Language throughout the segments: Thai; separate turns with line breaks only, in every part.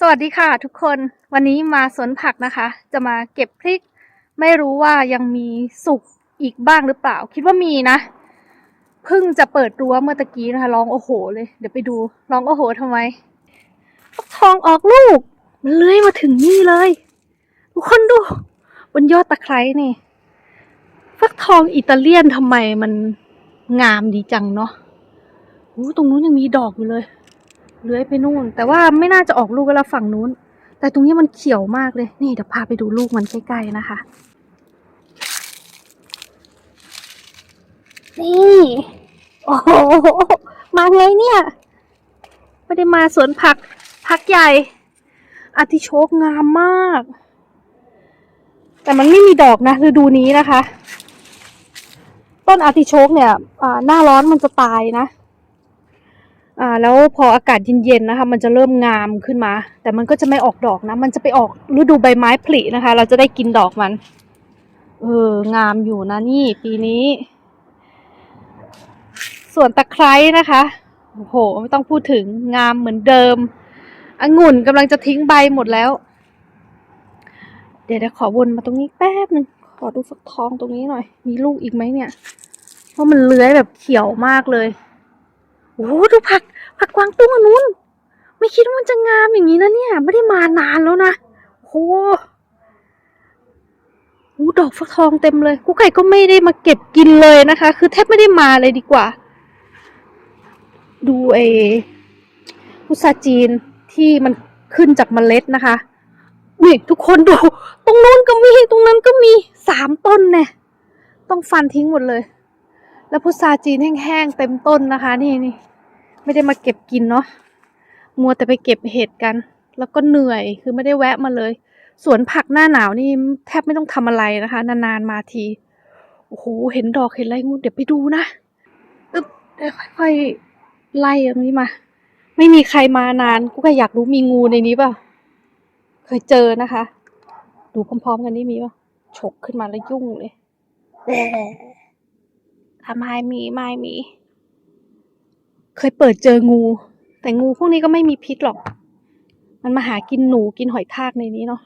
สวัสดีค่ะทุกคนวันนี้มาสวนผักนะคะ จะมาเก็บพริก ไม่รู้ว่ายังมีสุกอีกบ้างหรือเปล่า คิดว่ามีนะเพิ่งจะเปิดรั้วเมื่อตะกี้นะคะร้องโอ้โห เลย เดี๋ยวไปดูร้องโอ้โหทำไมฟักทองออกลูก มันเลื้อยมาถึงนี่เลย ทุกคนดู บนยอดตะไคร้นี่ฟักทองอิตาเลียนทำไมมันงามดีจังเนาะโอ้ตรงนู้นยังมีดอกอยู่เลย เลื้อยไปนู่น แต่ว่าไม่น่าจะออกลูกแล้วฝั่งนู้น แต่ตรงนี้มันเขียวมากเลย นี่เดี๋ยวพาไปดูลูกมันใกล้ๆนะคะ นี่ โอ้โห มาไงเนี่ยไม่ได้มาสวนผักผักใหญ่อาทิโชกงามมาก แต่มันไม่มีดอกนะฤดูนี้นะคะ ต้นอาทิโชกเนี่ยอ่าหน้าร้อนมันจะตายนะ อ่าแล้วพออากาศเย็นๆนะคะ มันจะเริ่มงามขึ้นมา แต่มันก็จะไม่ออกดอกนะ มันจะไปออกฤดูใบไม้ผลินะคะ เราจะได้กินดอกมัน เอองามอยู่นะนี่ปีนี้ ส่วนตะไคร้นะคะโอ้โหไม่ต้องพูดถึงงามเหมือนเดิมองุ่นกำลังจะทิ้งใบหมดแล้ว เดี๋ยวเดี๋ยวขอวนมาตรงนี้แป๊บหนึ่งขอดูฟักทองตรงนี้หน่อย มีลูกอีกไหมเนี่ย เพราะมันเลื้อยแบบเขียวมากเลยโอ้ดูผัก ผักกวางตุ้งอันนู้น ไม่คิดว่ามันจะงามอย่างนี้นะเนี่ย ไม่ได้มานานแล้วนะโอ้โหดอกฟักทองเต็มเลยกุ๊กไก่ก็ไม่ได้มาเก็บกินเลยนะคะ คือแทบไม่ได้มาเลยดีกว่า ดูไอ้พุทราจีนที่มันขึ้นจากเมล็ดนะคะนี่ทุกคนดู ตรงนู้นก็มี ตรงนั้นก็มีสามต้นเนี่ยต้องฟันทิ้งหมดเลย แล้วพุทราจีนแห้งๆเต็มต้นนะคะ นี่นี่ ไม่ได้มาเก็บกินเนาะมัวแต่ไปเก็บเห็ดกัน แล้วก็เหนื่อยคือไม่ได้แวะมาเลย สวนผักหน้าหนาวนี่แทบไม่ต้องทำอะไรนะคะ นานๆมาทีโอ้โหเห็นดอกเห็นอะไรงูเดี๋ยวไปดูนะอึ๊บเดี๋ยวค่อยๆไล่ตรงนี้มา ไม่มีใครมานานกูก็อยากรู้มีงูในนี้เปล่าเคยเจอนะคะ ดูพร้อมๆกันนี่มีเปล่าฉกขึ้นมาแล้วยุ่งเลยแหมทำไมมีไม่มี เคยเปิดเจองู แต่งูพวกนี้ก็ไม่มีพิษหรอก มันมาหากินหนูกินหอยทากในนี้เนาะ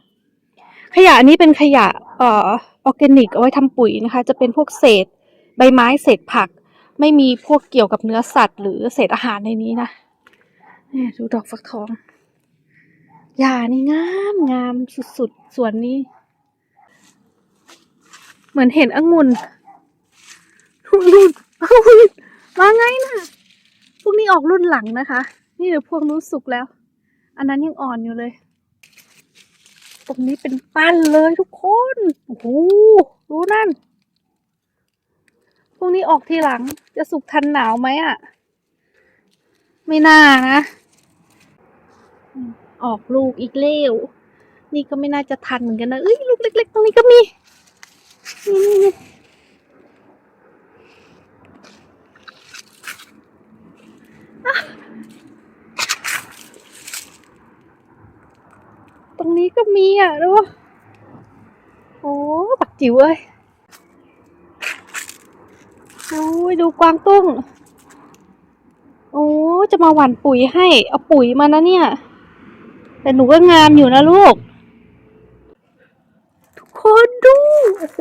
ขยะนี้เป็นขยะเอ่อออร์แกนิกเอาไว้ทำปุ๋ยนะคะ จะเป็นพวกเศษ ใบไม้เศษผัก ไม่มีพวกเกี่ยวกับเนื้อสัตว์ หรือเศษอาหารในนี้นะเนี่ยดูดอกฟักทองหญ้านี่งามงามสุดๆส่วนนี้ เหมือนเห็นองุ่นรุ่นรุ่นมาไงนะพ วกนี้ออกรุ่นหลังนะคะ นี่เดี๋ยวพวกนู้นสุกแล้ว อันนั้นยังอ่อนอยู่เลย ตรงนี้เป็นปั้นเลยทุกคน โอ้โหรู้นั่น พวกนี้ออกทีหลัง จะสุกทันหนาวไหมอะ ไม่น่านะ ออกลูกอีกเล้วนี่ก็ไม่น่าจะทันเหมือนกันนะ เอ้ย ลูกเล็ก ๆ ตรงนี้ก็มีนี่นี่นี่ ตรงนี้ก็มีอะดูโอ้ปักจิ๋วเอ้ยโอ้ยดูกวางตุ้ง โอ้จะมาหว่านปุ๋ยให้ เอาปุ๋ยมานะเนี่ย แต่หนูก็งามอยู่นะลูก ทุกคนดู โอ้โห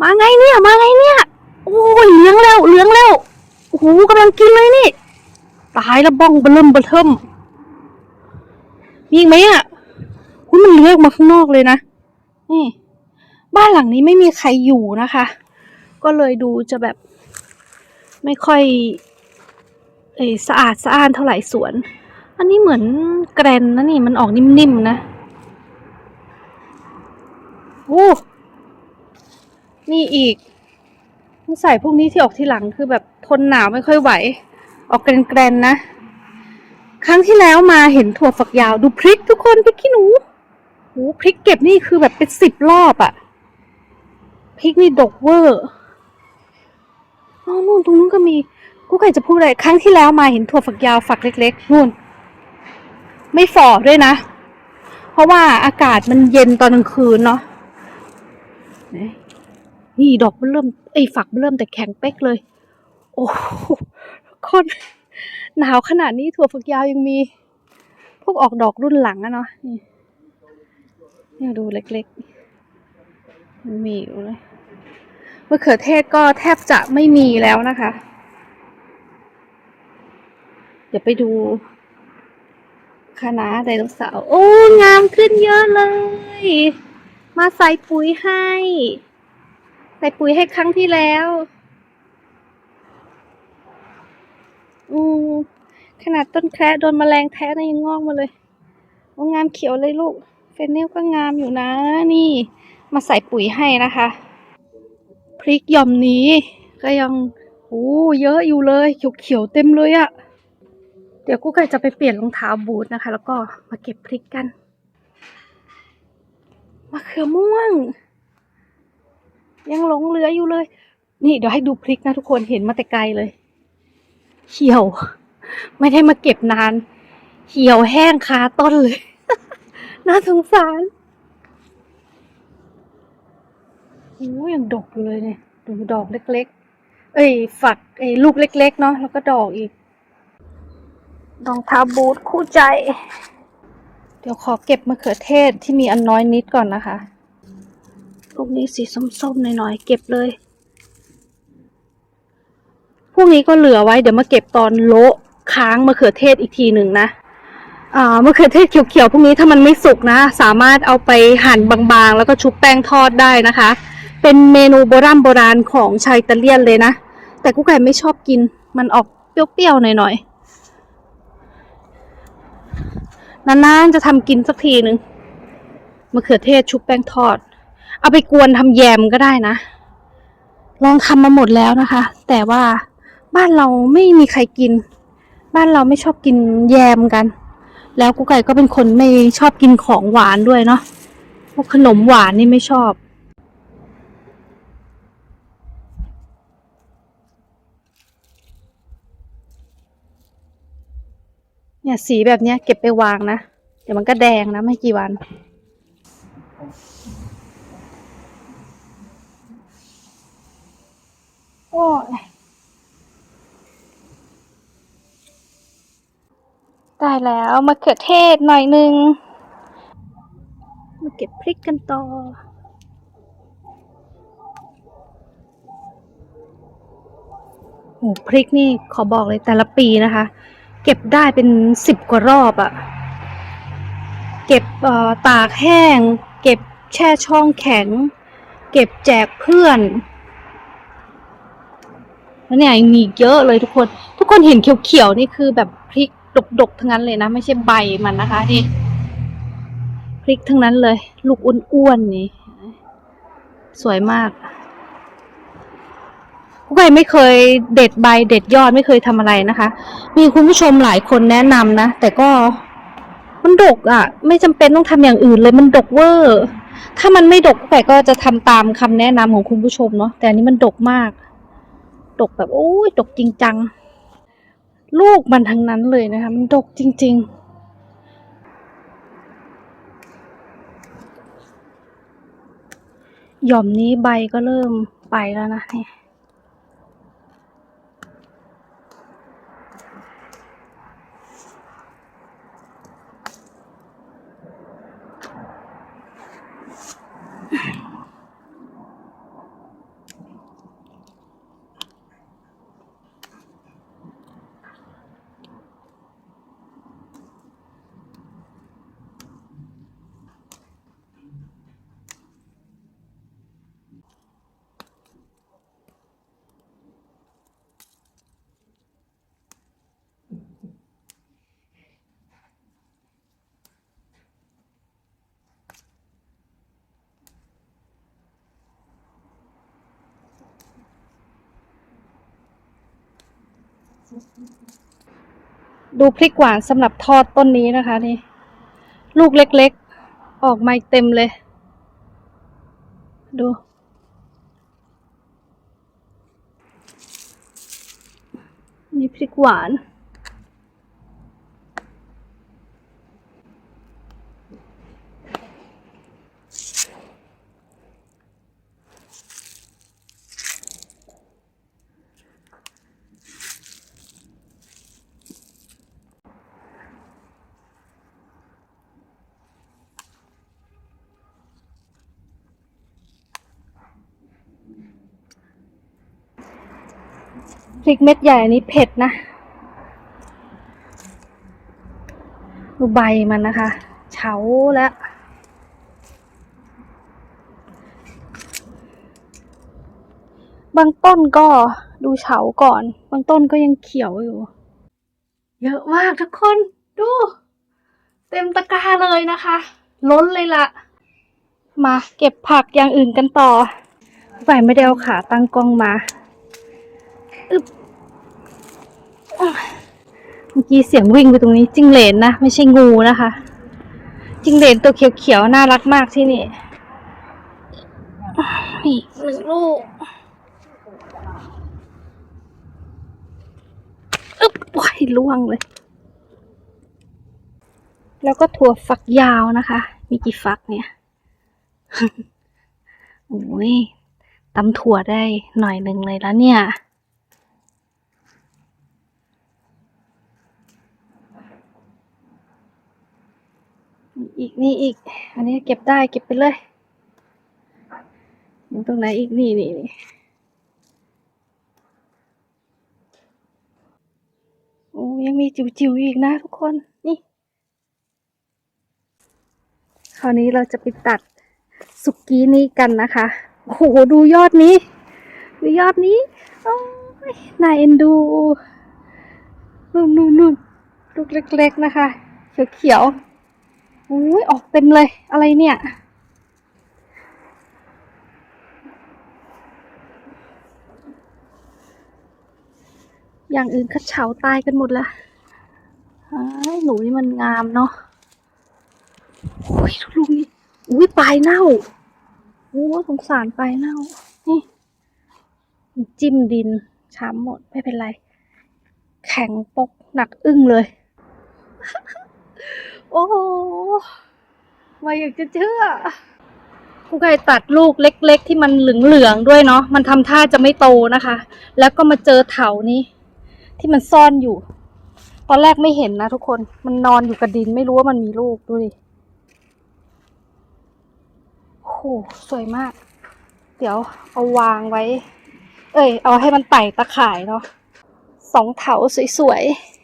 มาไงเนี่ย มาไงเนี่ย โอ้ยเลี้ยงแล้วเลี้ยงแล้ว อ้โหกำลังกินเลยนี่ ตายแล้วบ้องเบิ่มเบลเทิมมีอีกไหมอะคุณมันเลือกมาข้างนอกเลยนะ นี่ บ้านหลังนี้ไม่มีใครอยู่นะคะ ก็เลยดูจะแบบ ไม่ค่อยเอยสะอาดสะอ้านเท่าไหร่สวน อันนี้เหมือนแกรนนะนี่มันออกนิ่มๆนะโอ้นี่อีก ใส่พวกนี้ที่ออกทีหลังคือแบบทนหนาวไม่ค่อยไหว ออกแกรนๆนะ ครั้งที่แล้วมาเห็นถั่วฝักยาวดูพริกทุกคนพริกขี้หนูโหพริกเก็บนี่คือแบบเป็นสิบรอบอะพริกนี่ดกเวอร์อ๋อนู่นตรงนู้นก็มีกูไก่จะพูดอะไรครั้งที่แล้วมาเห็นถั่วฝักยาวฝักเล็กๆนู่น ไม่ฝ่อด้วยนะ เพราะว่าอากาศมันเย็นตอนกลางคืนเนาะ นี่ดอกมันเริ่มไอ้ฝักมันเริ่มแต่แข็งเป๊กเลย โอ้โคนหนาวขนาดนี้ถั่วฝักยาวยังมี พวกออกดอกรุ่นหลังอะเนาะนี่นี่ดูเล็กๆมันมีอยู่เลยมะเขือเทศก็แทบจะไม่มีแล้วนะคะ เดี๋ยวไปดูคณะไดโนเสาร์โอ้ งามขึ้นเยอะเลย มาใส่ปุ๋ยให้ ส่ปุ๋ยให้ครั้งที่แล้ว อืมขนาดต้นแคระโดนแมลงแทะนะยังงอกมาเลยโอ้งามเขียวเลยลูก เฟนเนลก็งามอยู่นะ นี่ มาใส่ปุ๋ยให้นะคะ พริกหย่อมนี้ ก็ยังโอ้เยอะอยู่เลยเขียวๆเต็มเลยอะเดี๋ยวกูไก่จะไปเปลี่ยนรองเท้าบูทนะคะ แล้วก็มาเก็บพริกกันมะเขือม่วง ยังหลงเหลืออยู่เลย นี่เดี๋ยวให้ดูพริกนะทุกคนเห็นมาแต่ไกลเลยเหี่ยว ไม่ได้มาเก็บนานเหี่ยวแห้งคาต้นเลย น่าสงสารโอ้ยังดกอยู่เลยเนี่ยดูดอกเล็ก ๆ เอ้ยฝักไอ้ลูกเล็ก ๆ เนาะแล้วก็ดอกอีกรองเท้าบูทคู่ใจ เดี๋ยวขอเก็บมะเขือเทศที่มีอันน้อยนิดก่อนนะคะ พวกนี้สีส้มๆหน่อยๆเก็บเลย พวกนี้ก็เหลือไว้เดี๋ยวมาเก็บตอนโละค้างมะเขือเทศอีกทีหนึ่งนะอ่ามะเขือเทศเขียวๆพวกนี้ถ้ามันไม่สุกนะ สามารถเอาไปหั่นบางๆ แล้วก็ชุบแป้งทอดได้นะคะ เป็นเมนูโบราณโบราณของชาวอิตาเลียนเลยนะ แต่กุ๊กไก่ไม่ชอบกิน มันออกเปรี้ยวๆหน่อยๆนานๆจะทำกินสักทีหนึ่งมะเขือเทศชุบแป้งทอด เอาไปกวนทำแยมก็ได้นะ ลองทำมาหมดแล้วนะคะ แต่ว่าบ้านเราไม่มีใครกิน บ้านเราไม่ชอบกินแยมกัน แล้วกุ๊กไก่ก็เป็นคนไม่ชอบกินของหวานด้วยเนาะพวกขนมหวานนี่ไม่ชอบเนี่ยสีแบบเนี้ยเก็บไปวางนะ เดี๋ยวมันก็แดงนะไม่กี่วัน โอ้ยได้แล้วมาเขือเทศหน่อยนึง มาเก็บพริกกันต่อ โอ้พริกนี่ขอบอกเลยแต่ละปีนะคะ เก็บได้เป็นสิบกว่ารอบอะเก็บตากแห้ง เก็บแช่ช่องแข็ง เก็บแจกเพื่อน แล้วเนี่ยยังมีเยอะเลยทุกคน ทุกคนเห็นเขียวๆนี่คือแบบพริกดกๆทั้งนั้นเลยนะ ไม่ใช่ใบมันนะคะนี่พริกทั้งนั้นเลย ลูกอ้วนๆนี่ สวยมากกุ๊กไก่ไม่เคยเด็ดใบเด็ดยอดไม่เคยทำอะไรนะคะ มีคุณผู้ชมหลายคนแนะนำนะ แต่ก็มันดกอะ ไม่จำเป็นต้องทำอย่างอื่นเลยมันดกเวอร์ ถ้ามันไม่ดกกุ๊กไก่ก็จะทำตามคำแนะนำของคุณผู้ชมเนาะแต่อันนี้มันดกมาก ดกแบบโอ้ยดกจริงจัง ลูกมันทั้งนั้นเลยนะคะ มันดกจริง ๆหย่อมนี้ใบก็เริ่มไปแล้วนะเนี่ย ดูพริกหวานสำหรับทอดต้นนี้นะคะนี่ ลูกเล็กๆ ออกมาเต็มเลย ดู นี่พริกหวาน พริกเม็ดใหญ่อันนี้เผ็ดนะดูใบมันนะคะเฉาแล้วบางต้นก็ดูเฉาก่อน บางต้นก็ยังเขียวอยู่ เยอะมากทุกคนดู เต็มตะกร้าเลยนะคะ ล้นเลยละมาเก็บผักอย่างอื่นกันต่อฝ่ายไม่ได้เอาขาตั้งกล้องมา อึบเมื่อกี้เสียงวิ่งไปตรงนี้จิ้งเหลนนะ ไม่ใช่งูนะคะ จิ้งเหลนตัวเขียวๆ น่ารักมากที่นี่อะนี่หนึ่งลูกอึ๊บว้ยล่วงเลย แล้วก็ถั่วฝักยาวนะคะ มีกี่ฝักเนี่ย โอ้ยตำถั่วได้หน่อยหนึ่งเลยแล้วเนี่ย มีอีกนี่อีก อันนี้เก็บได้เก็บไปเลยยู่ตรงไหนอีกนี่นี่นี่โอ้ยังมีจิ๋วๆอีกนะทุกคนนี่คราวนี้เราจะไปตัดสุกี้นี้กันนะคะโอ้โหดูยอดนี้ดูยอดนี้โอ้ยน่าเอ็นดูนู่นนู่นนู่นลูกเล็กๆนะคะ เขียวๆ อุ้ยออกเต็มเลย อะไรเนี่ย อย่างอื่นก็เฉาตายกันหมดละหนูนี่มันงามเนาะโอ้ยลูกนี่อุ้ยปลายเน่าโอ้สงสารปลายเน่า นี่ จิ้มดินช้ำหมดไม่เป็นไร แข็งปกหนักอึ้งเลย อ้โหมาอยากจะเชื่อผู้ใครตัดลูกเล็ก ๆ ที่มันเหลืองๆด้วยเนาะมันทำท่าจะไม่โตนะคะ แล้วก็มาเจอเถานี้ ที่มันซ่อนอยู่ ตอนแรกไม่เห็นนะทุกคนมันนอนอยู่กับดินไม่รู้ว่ามันมีลูกดูดิโอ้โหสวยมาก เดี๋ยวเอาวางไว้ เอ้ย เอาให้มันไต่ตะข่ายเนาะสองเถาสวยๆ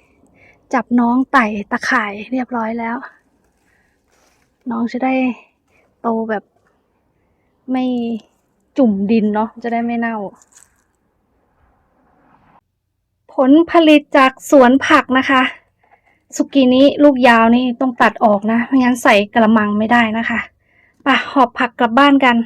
จับน้องไต่ตะข่ายเรียบร้อยแล้ว น้องจะได้โตแบบไม่จุ่มดินเนาะจะได้ไม่เน่า ผลผลิตจากสวนผักนะคะ สุกี้นี้ลูกยาวนี่ต้องตัดออกนะ ไม่งั้นใส่กระมังไม่ได้นะคะป่ะหอบผักกลับบ้านกัน